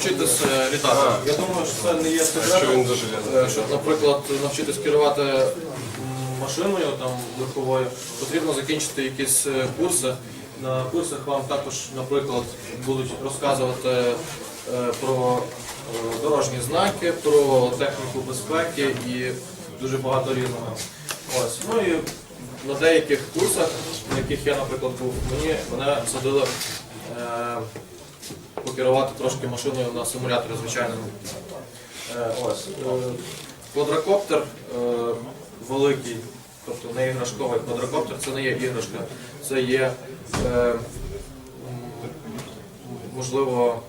навчитись е, літати. Я думаю, що це не є секретом. Е, Щоб, наприклад, навчитись керувати машиною там легковою, потрібно закінчити якісь е, курси. На курсах вам також, наприклад, будуть розказувати про дорожні знаки, про техніку безпеки і дуже багато різного. Ось. Ну і на деяких курсах, на яких я, наприклад, був, мені мене садили покерувати трошки машиною на симуляторі звичайному. Е, Ось. е, Квадрокоптер е, великий, тобто не іграшковий квадрокоптер, це не є іграшка, це є можливо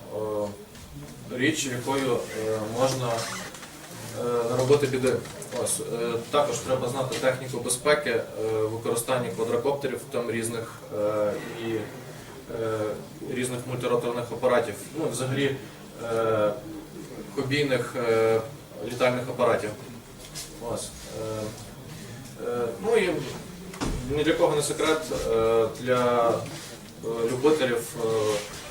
річ, якою можна наробити біди. Ось. Також треба знати техніку безпеки використання квадрокоптерів, там різних і різних мультироторних апаратів. Ну, взагалі е, хобійних е, літальних апаратів. Ось. Е, е, Ну і ні для кого не секрет е, для е, любителів, е,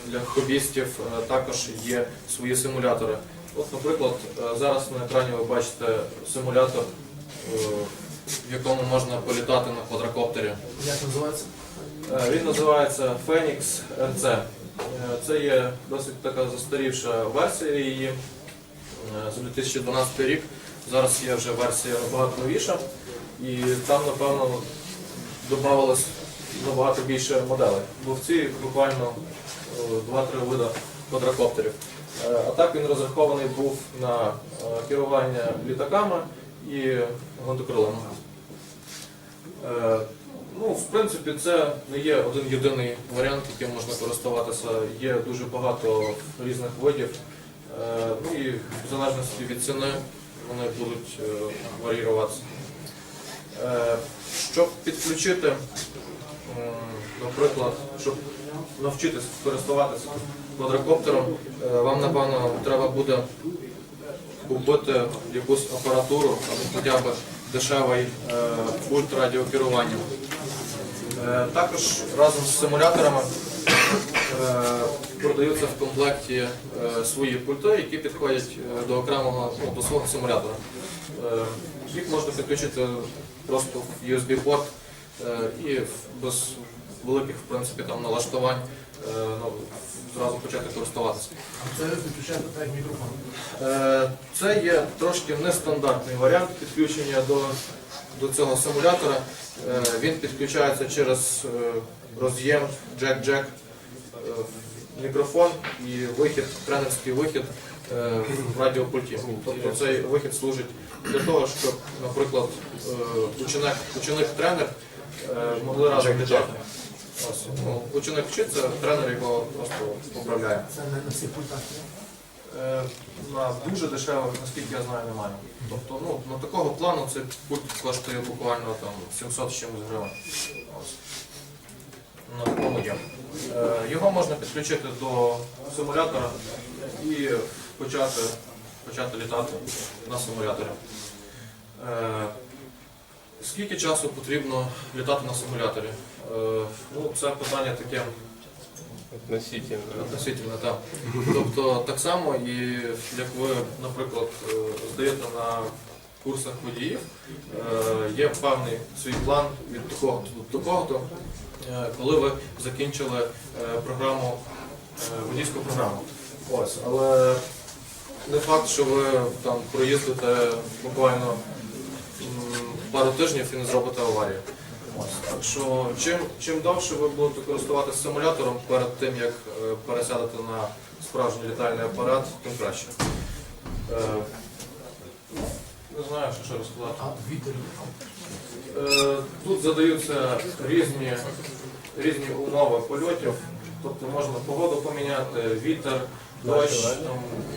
для хобістів е, також є свої симулятори. От, наприклад, е, зараз на екрані ви бачите симулятор, е, в якому можна політати на квадрокоптері. Як називається? Е, Він називається Phoenix RC. Е, Це є досить така застарівша версія її е, за 2012 рік. Зараз є вже версія набагато новіша, і там, напевно, додавалось набагато більше моделей. Бо в цій буквально е, 2-3 вида квадрокоптерів. Е, А так він розрахований був на е, керування літаками і гвинтокрилами. Ну, в принципі, це не є один єдиний варіант, яким можна користуватися. Є дуже багато різних видів. Е, Ну і в залежності від ціни вони будуть е, варіюватися. Е, Щоб підключити, наприклад, щоб навчитися користуватися квадрокоптером, вам напевно треба буде купити якусь апаратуру або хоча б дешевий пульт радіокерування. Е, Також разом з симуляторами е, продаються в комплекті е, свої пульти, які підходять до окремого ну, до свого симулятора. Їх можна підключити просто в USB-порт і без великих в принципі, там, налаштувань ну, зразу почати користуватися. Це виключає так мікрофон. Це є трошки нестандартний варіант підключення до, до цього симулятора. Е, Він підключається через е, роз'єм джек-джек, мікрофон і вихід, тренерський вихід е, в радіопульті. Тобто цей вихід служить для того, щоб, наприклад, ученик, ученик-тренер е, могли разом літати. Ну, ученик вчиться, тренер його просто поправляє. Це не на всіх пультах. Е, На дуже дешевих, наскільки я знаю, немає. Тобто, ну, на такого плану цей пульт коштує буквально там 700 з чимось гривень. Ось. На такому є. Е, Його можна підключити до симулятора і почати, почати літати на симуляторі. Е, Скільки часу потрібно літати на симуляторі? Ну, це питання таке Относительно. Относительно, так. Тобто так само, і як ви, наприклад, е, здаєте на курсах водіїв, е, є певний свій план від такого до такого, коли ви закінчили е, програму, е, водійську програму. Ось, але не факт, що ви там проїздите буквально пару тижнів і не зробите аварію. Так що чим, чим довше ви будете користуватися симулятором перед тим, як е, пересядете на справжній літальний апарат, тим краще. Е, не знаю, що ще розказати. Е, Тут задаються різні, різні умови польотів, тобто можна погоду поміняти, вітер, дощ,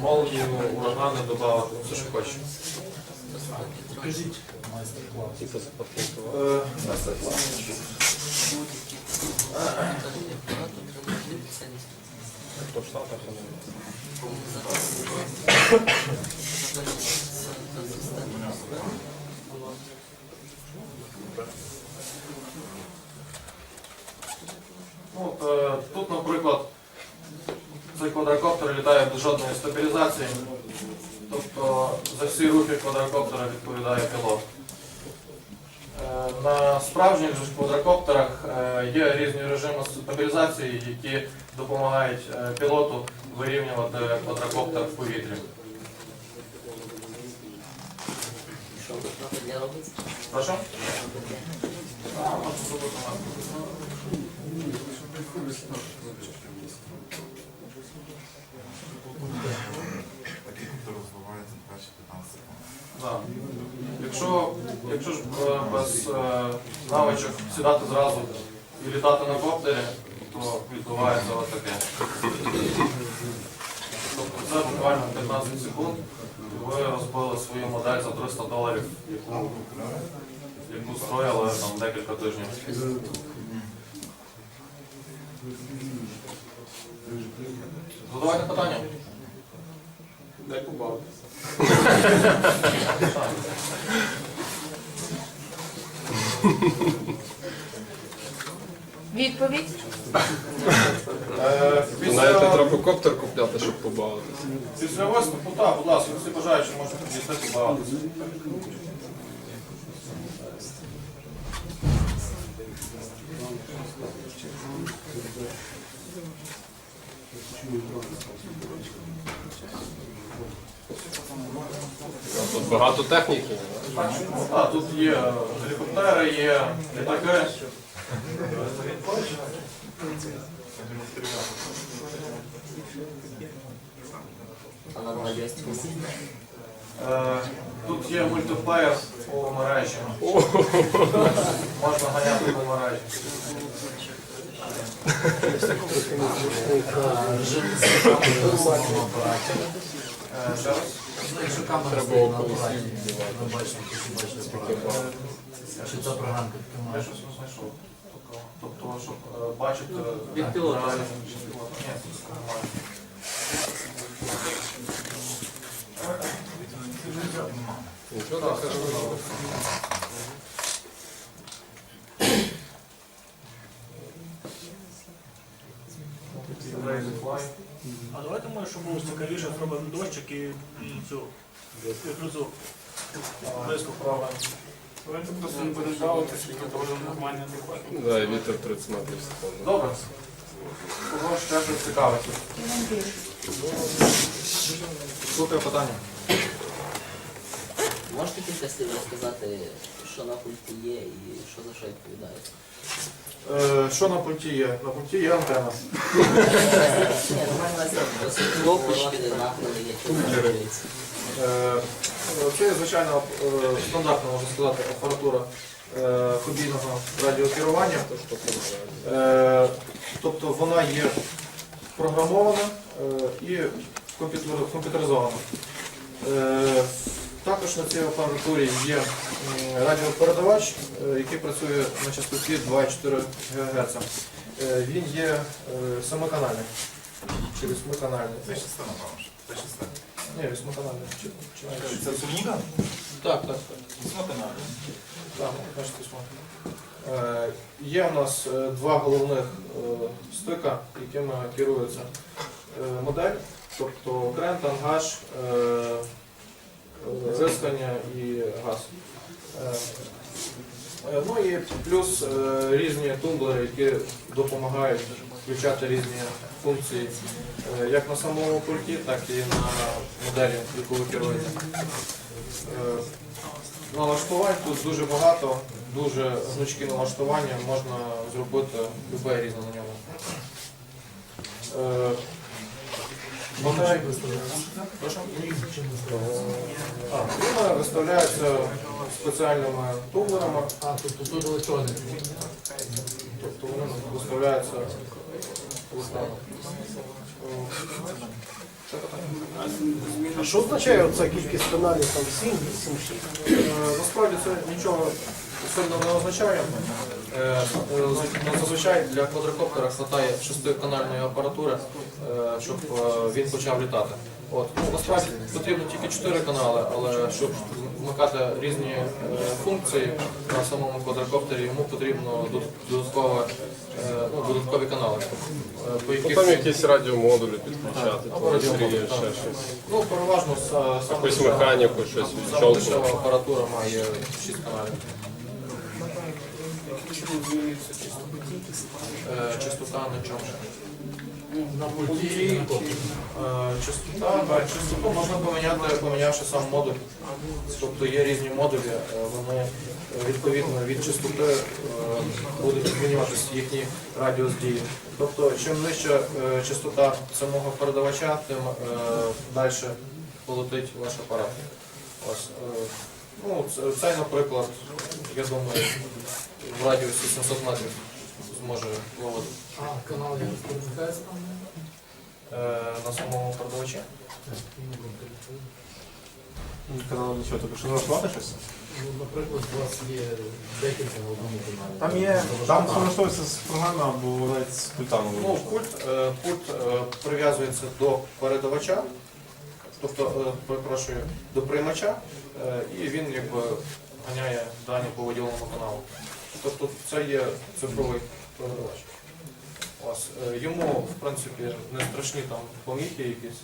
молнію, урагани додати, все що хочеш. Майстер-клас. Е, Кто в Штатах? Ну, от, е, тут, наприклад, цей квадрокоптер літає без жодної стабілізації. Тобто за всі рухи квадрокоптера відповідає пілот. Справжніх же квадрокоптерах е, є різні режими стабілізації, які допомагають е, пілоту вирівнювати квадрокоптер в повітрі. Прошу? розвивається перші 15 секунд. Да. Якщо, якщо ж е, без е, навичок сідати зразу і літати на коптері, то відбувається ось таке. Тобто це буквально 15 секунд, і ви розбили свою модель за 300 доларів, яку, яку строїли там декілька тижнів. Задавайте питання. Дай побавити. Відповідь. Е, Знаєте, Після, треба коптер купляти, щоб побавитися. після виступу, так, будь ласка, всі бажаючі можуть підійти побавитися. А Тут багато техніки. Так, тут є гелікоптери, є літаки. А? Е, Тут є мультиплеєр по мережі. Можна ганяти по мережі. Режим з камерою на апараті. Е, Ще раз. Ну, Якщо камера стоїть на апараті, ви бачите, які бачите апарат. Чи ця програмка Я щось не знайшов. Тобто- щоб е, бачити... Від пілота. Ні, це немає. Нічого так кажу. Crazy Fly. А давайте може, щоб було цікавіше, зробимо дощик і, цю крузу. Близько. права. Давайте просто не будемо жалуватися, тільки дуже нормально не Да, і вітер 30 метрів в секунду. Добре. Кого ще щось цікавить? Слухаю питання. Можете кілька слів розказати, що на пульті є і що за що відповідає? Е, що на пульті є? На пульті є антенна. Ні, нахили, вирішуються. Е, Це є звичайна е, стандартна, можна сказати, апаратура е, хобійного радіокерування. Е, Тобто вона є програмована е, і комп'ютер- комп'ютеризована. Е, Також на цій апаратурі є радіопередавач, е, який працює на частоті 2,4 ГГц. Е, Він є е, семиканальний чи восьмиканальний. Це частина, напевно. Це частина. Ні, восьмиканальний. чи- чи навіть Це Сурніга? Так, так, так. Так, бачите, письмо. Е, Є у нас два головних стика, якими керується модель, тобто крен, тангаж, е, і газ. Е, е, Ну і плюс е, різні тумблери, які допомагають включати різні функції як на самому пульті, так і на моделі, керуєте. Е, Налаштувань тут дуже багато, дуже гнучкі налаштування, можна зробити любе різне на ньому. Е, Модель, прошу? А, спеціальними тумблерами, А, тобто тут електроніка. тобто вони виставляються листами. А що означає оця кількість каналів там 7, 8, 6? Е, Насправді це нічого сильно не означає. Е, е, Зазвичай для квадрокоптера вистачає шестиканальної апаратури, е, щоб він почав літати. От. Ну, насправді потрібно тільки 4 канали, але щоб вмикати різні функції на самому квадрокоптері, йому потрібно додаткове, ну, додаткові канали. По Ну яких, там якісь радіомодулі підключати, Або радіомодулі, ще так. щось. ну, переважно са- Якусь механіку, щось дешева апаратура має 6 каналів. Е, Частота на чому? На пульті. Частота, частоту можна поміняти, помінявши сам модуль. Тобто є різні модулі, е, вони відповідно від частоти е, будуть змінюватися їхній радіус дії. Тобто, чим нижча частота самого передавача, тим далі полетить ваш апарат. Ось, ну, це- цей, наприклад, я думаю, в радіусі 700 метрів зможе ловити. А, канал розповідається там? Е, на самому передавачі. Канал нічого, тобто що налаштувати щось? Ну, наприклад, у вас є декілька в одному каналі. Там є, там все з програми або навіть з пультами. Ну, пульт, е, пульт е, прив'язується до передавача, тобто, е, перепрошую, до приймача, е, і він якби ганяє дані по виділеному каналу. Тобто це є цифровий передавач. Е, йому, в принципі, не страшні там поміхи якісь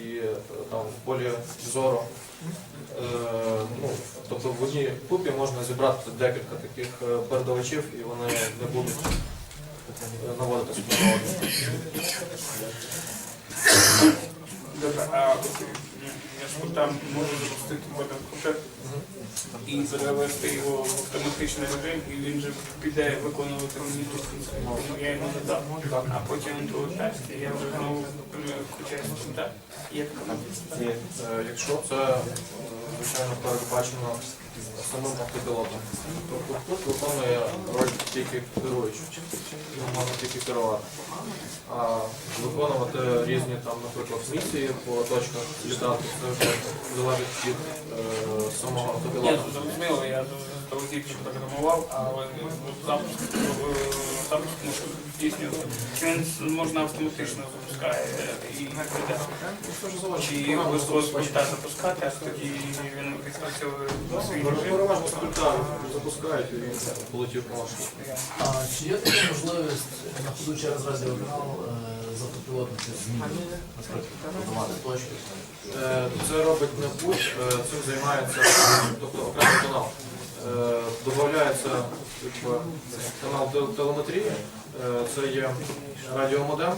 і е, там полі зору. Е, ну, тобто в одній купі можна зібрати декілька таких е, передавачів і вони не будуть наводитися на. Добре, а якщо там можу запустити квадрокоптер і перевести його в автоматичний режим, і він же піде виконувати мені ту функцію, Тому я йому надав. А потім до повертається, і я вже знову включаюся в так. Є така е, якщо це е, звичайно передбачено самим автопілотом. Тобто тут виконує роль тільки керуючий. Його можна тільки керувати. А виконувати різні там, наприклад, місії по точках літати, це вже залежить від е, самого автопілота. зрозуміло, я телевізійно програмував, але запуск е, запуск можу здійснювати. Він можна автоматично запускає і від Чи забезпечення. пульта запускати, а тоді він відпрацьовує? Переважно з запускають і полетів по маршруту. А чи є така можливість на ходу через радіоканал з автопілотники зміни, подавати точки? Це робить не пульт, е, цим займається тобто окремий канал. Е, Додається канал телеметрії, е, це є радіомодем.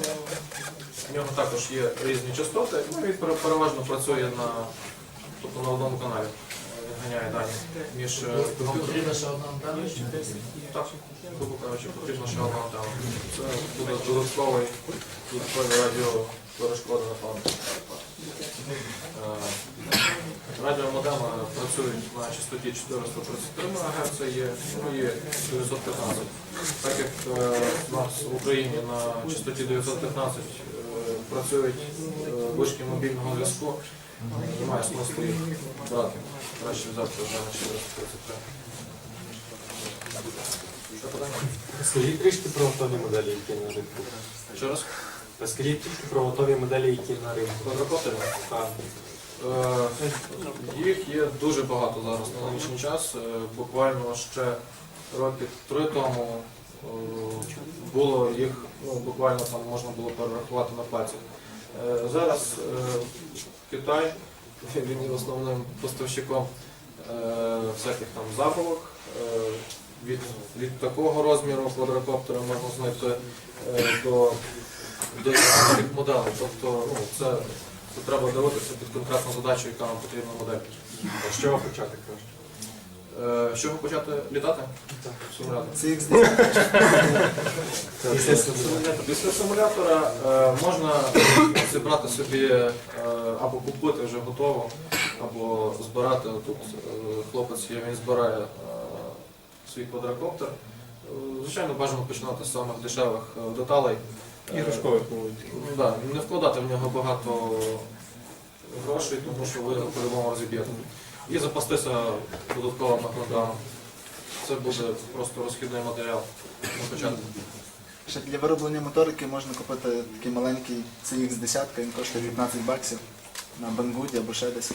В нього також є різні частоти, ну, переважно працює на, тобто на одному каналі. Е, Він ганяє дані між е, комп'ютером. потрібна ще одна антенна? Так, грубо кажучи, потрібно ще одна антенна. Це буде додатковий, додаткові радіоперешкоди на пам'ять. Радіомодеми працюють на частоті 433 МГц, є, ну, є 915. Так як е, у нас в Україні на частоті 915 е, працюють е, вишки мобільного зв'язку, немає смислу їх брати. Краще взяти вже на 433. Що питання? Розкажіть трішки про готові моделі, які на ринку. Ще раз? Розкажіть трішки про готові моделі, які на ринку. Квадрокоптери? Так. Е, Їх є дуже багато зараз на нинішній час. Е, Буквально ще роки три тому е, було їх, ну буквально там можна було перерахувати на пальцях. Е, Зараз е, Китай він є основним поставщиком е, всяких там забавок. Е, Від, від такого розміру квадрокоптера можна знайти е, до деяких моделей. Тобто ну, це це треба дивитися під конкретну задачу, яка нам потрібна модель. З чого почати краще? Е, з чого почати літати? Симулятор. Це Після симулятора. Е, можна зібрати собі е, або купити вже готово, або збирати. Тут е, хлопець є, він збирає е, свій квадрокоптер. Е, Звичайно, бажано починати з самих дешевих е, деталей. Е, Іграшкових мовить. Ну, не вкладати в нього багато грошей, тому що ви по-любому розіб'єте. І запастися додатковим накладаном. Це буде просто розхідний матеріал на початку. Ще для вироблення моторики можна купити такий маленький CX10, він коштує 15 баксів. На Бангуді або ще десь.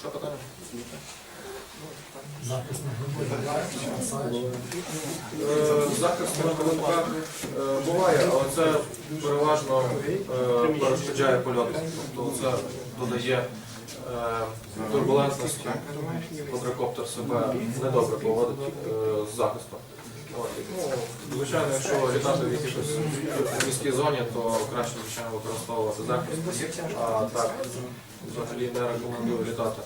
Що питання? Захист на КВК е, буває, але це переважно е, перешкоджає польоту. Тобто це додає е, турбулентності. Квадрокоптер себе недобре поводить е, з захистом. Ну, звичайно, якщо літати в якихось міській зоні, то краще, звичайно, використовувати захист. А так, взагалі не рекомендую літати.